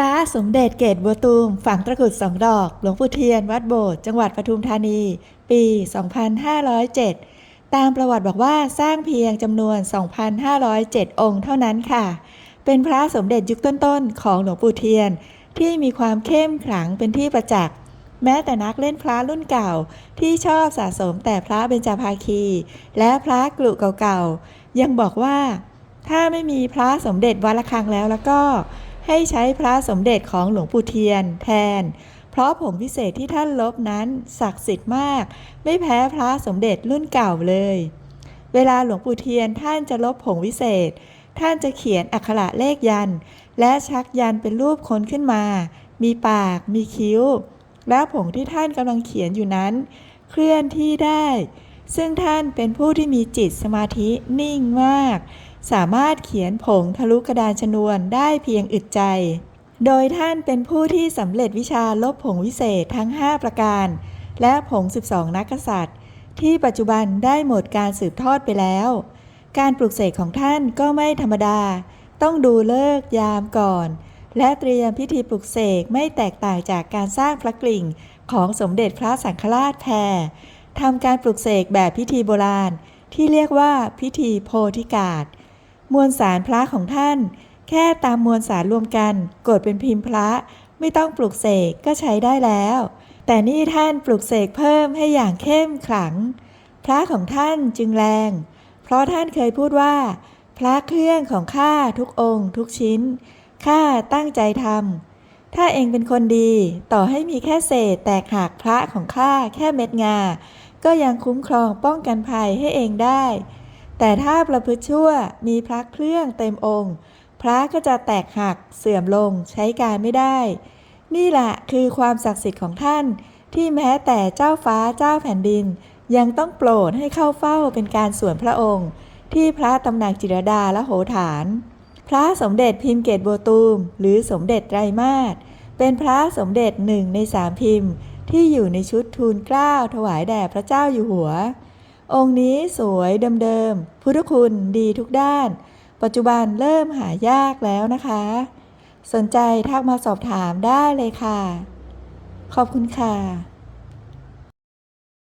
ระสมเด็จเกตบัวตูมฝังตะกุดสองดอก หลวงปู่เทียนวัดโบสถ์จังหวัดปทุมธานี ปี 2507 ตามประวัติบอกว่าสร้างเพียงจำนวน 2,507 องค์เท่านั้นค่ะ เป็นพระสมเด็จยุคต้นๆ ของหลวงปู่เทียน ที่มีความเข้มขลังเป็นที่ประจักษ์แม้แต่นักเล่นพระรุ่นเก่าที่ชอบสะสมแต่พระเบญจภาคี และพระกลุเก่าๆยังบอกว่า ถ้าไม่มีพระสมเด็จวัดละคังแล้วแล้วก็ ให้ใช้พระสมเด็จของหลวงปู่เทียนแทน เพราะผงพิเศษที่ท่านลบนั้นศักดิ์สิทธิ์มาก ไม่แพ้พระสมเด็จรุ่นเก่าเลย เวลาหลวงปู่เทียนท่านจะลบผงวิเศษ ท่านจะเขียนอักขระเลขยัน และชักยันเป็นรูปคนขึ้นมา มีปาก มีคิ้ว และผงที่ท่านกำลังเขียนอยู่นั้น เคลื่อนที่ได้ ซึ่งท่านเป็นผู้ที่มีจิตสมาธินิ่งมาก สามารถเขียนผงทะลุกระดานชนวนได้เพียงอึดใจ โดยท่านเป็นผู้ที่สำเร็จวิชาลบผงวิเศษทั้ง 5 ประการ และผง 12 นักกษัตริย์ ที่ปัจจุบันได้หมดการสืบทอดไปแล้ว การปลุกเสกของท่านก็ไม่ธรรมดา ต้องดูเลิกยามก่อน และเตรียมพิธีปลุกเสกไม่แตกต่างจากการสร้างพระกลิ่งของสมเด็จพระสังฆราชแพร ทำการปลุกเสกแบบพิธีโบราณ ที่เรียกว่าพิธีโพธิกาศมวลสารพระของท่าน แค่ตามมวลสารรวมกันกดเป็นพิมพ์พระ ไม่ต้องปลุกเสกก็ใช้ได้แล้ว แต่นี่ท่านปลุกเสกเพิ่มให้อย่างเข้มขลัง พระของท่านจึงแรง เพราะท่านเคยพูดว่า พระเครื่องของข้าทุกองค์ทุกชิ้นข้าตั้งใจทำถ้าเองเป็นคนดี ต่อให้มีแค่เศษแตกหักพระของข้าแค่เม็ดงา ก็ยังคุ้มครองป้องกันภัยให้เองได้ แต่ถ้าประพฤติชั่วมีพระเครื่องเต็มองค์ พระก็จะแตกหักเสื่อมลงใช้การไม่ได้ นี่แหละคือความศักดิ์สิทธิ์ของท่าน ที่แม้แต่เจ้าฟ้าเจ้าแผ่นดิน ยังต้องโปรดให้เข้าเฝ้าเป็นการส่วนพระองค์ ที่พระตำหนักจิรดาและโหฐาน พระสมเด็จพิมพ์เกตบัวตูม หรือสมเด็จไตรมาสเป็นพระสมเด็จหนึ่งในสามพิมพ์ ที่อยู่ในชุดทูลเกล้าถวายแด่พระเจ้าอยู่หัว องค์นี้สวยเดิมๆ พุทธคุณดีทุกด้าน ปัจจุบันเริ่มหายากแล้วนะคะ สนใจทักมาสอบถามได้เลยค่ะ ขอบคุณค่ะ